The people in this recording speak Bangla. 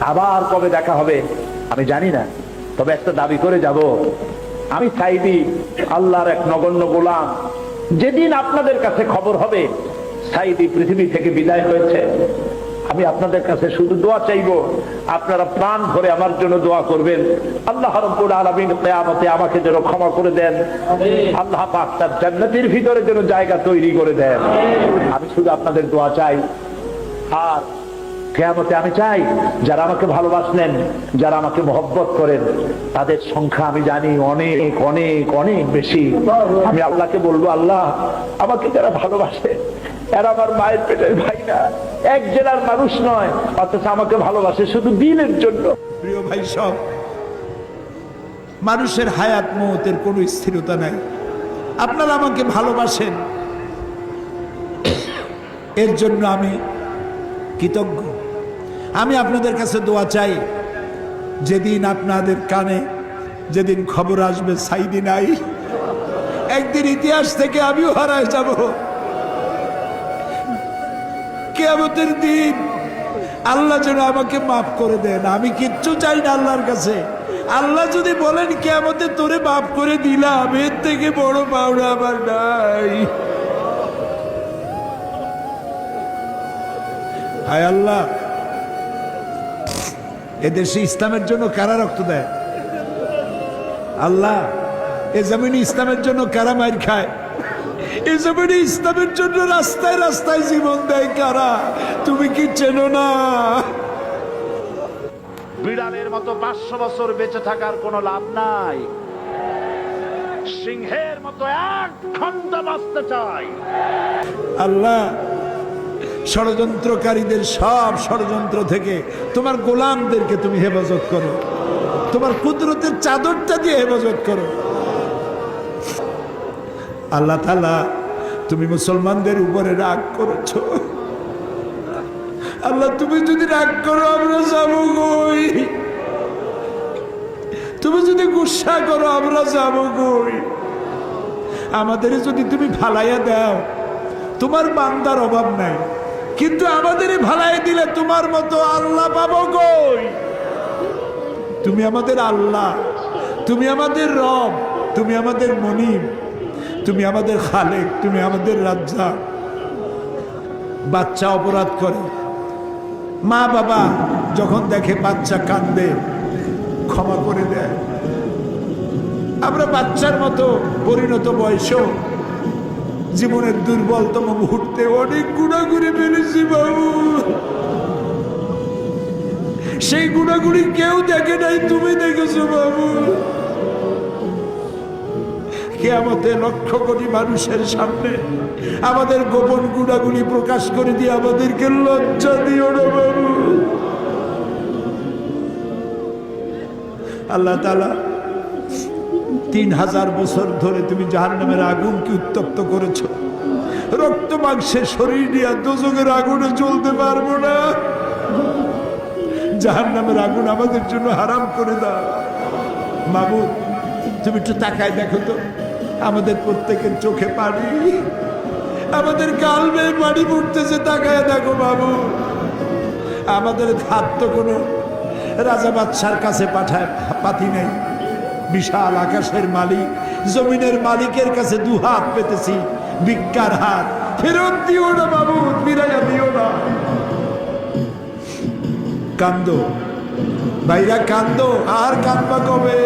আবার কবে দেখা হবে আমি জানি না। তবে একটা দাবি করে যাব। আমি সাইদি আল্লাহর এক নগণ্য গোলাম যেদিন আপনাদের কাছে খবর হবে সাইদি পৃথিবী থেকে বিদায় হয়েছে। আমি আপনাদের কাছে শুধু দোয়া চাইব আপনারা প্রাণ ভরে আমার জন্য দোয়া করবেন। আল্লাহ রব্বুল আলামিন কিয়ামতে আমাকে যেন ক্ষমা করে দেন। আল্লাহ পাক তার জান্নাতের ভিতরে যেন জায়গা তৈরি করে দেন। আমি শুধু আপনাদের দোয়া চাই। আর কেয়ামতে আমি চাই, যারা আমাকে ভালোবাসলেন, যারা আমাকে মহব্বত করেন, তাদের সংখ্যা আমি জানি অনেক অনেক অনেক বেশি। আমি আল্লাহকে বলব, আল্লাহ, আমাকে যারা ভালোবাসে, এরা আমার মায়ের পেটের ভাই না। এক জেলার মানুষ নয়, অথচ আমাকে ভালোবাসে শুধু দিনের জন্য। প্রিয় ভাই সব, মানুষের হায়াত মহতের কোনো স্থিরতা নাই। আপনারা আমাকে ভালোবাসেন। এর জন্য আমি কৃতজ্ঞ। আমি আপনাদের কাছে দোয়া চাই, যেদিন আপনাদের কানে, যেদিন খবর আসবে সাইদি নাই, একদিন ইতিহাস থেকে আমিও হারায় যাব। কেয়ামতের দিন আল্লাহ যেন আমাকে মাফ করে দেন, আমি কিচ্ছু চাই না আল্লাহর কাছে। আল্লাহ যদি বলেন, কেয়ামতে তোরে মাফ করে দিলাম, এর থেকে বড় পাওনা আমার নাই। হায় আল্লাহ এদেশে ইসলামের জন্য কারা রক্ত দেয়? আল্লাহ এ জমিনে ইসলামের জন্য কারা মার খায়? এ জমিনে ইসলামের জন্য রাস্তায় রাস্তায় জীবন দেয় কারা? তুমি কি চেনো না? বিড়ালের মতো পাঁচশো বছর বেঁচে থাকার কোনো লাভ নাই। সিংহের মতো এক ঘণ্টা বাঁচতে চাই আল্লাহ ষড়যন্ত্রকারীদের সব ষড়যন্ত্র থেকে তোমার গোলামদেরকে তুমি হেফাজত করো। তোমার কুদরতের চাদরটা দিয়ে হেফাজত করো। আল্লাহ তালা তুমি মুসলমানদের উপরে রাগ করেছ। আল্লাহ, তুমি যদি রাগ করো, আমরা যাব কই তুমি যদি গুসা করো, আমরা যাব কই আমাদের যদি তুমি ফালাইয়া দাও, তোমার বান্দার অভাব নাই। কিন্তু আমাদের ভালাই দিলে তোমার মতো আল্লাহ পাবো কই? তুমি আমাদের আল্লাহ, তুমি আমাদের রব, তুমি আমাদের মনিব, তুমি আমাদের খালেক, তুমি আমাদের রাজ্জা বাচ্চা অপরাধ করে। মা বাবা যখন দেখে বাচ্চা কান্দে, ক্ষমা করে দেয়। আমরা বাচ্চার মতো পরিণত বয়সেও জীবনের দুর্বলতম মুহূর্তে অনেক গুণাগুড়ি ফেলেছি বাবু। সেই গুণাগুড়ি কেউ দেখে নাই, তুমি দেখেছ বাবু। কেয়ামতে লক্ষ কোটি মানুষের সামনে আমাদের গোপন গুণাগুলি প্রকাশ করে দিয়ে আমাদেরকে লজ্জা দিও না বাবু। আল্লাহ তালা তিন হাজার বছর ধরে তুমি জাহান নামের আগুনকে উত্তপ্ত করেছ। রক্ত মাংসের শরীর নিয়ে দোজকের আগুনে চলতে পারব না। জাহান নামের আগুন আমাদের জন্য হারাম করে দাও। মামুদ তুমি একটু তাকায় দেখো তো। আমাদের প্রত্যেকের চোখে পানি। আমাদের গাল বেয়ে পানি পড়তেছে, তাকায় দেখো বাবু আমাদের হাত তো কোনো রাজা বাদশার কাছে পাঠায় পাতি নেই। বিশাল আকাশের মালিক, জমিনের মালিকের কাছে দু হাত পেতেছি, ভিক্ষার হাত। ফেরত দিও না বাবু, ফিরাইয়া দিও না। কান্দ, ভাইরা কান্দ, আর কান্দবা কবে?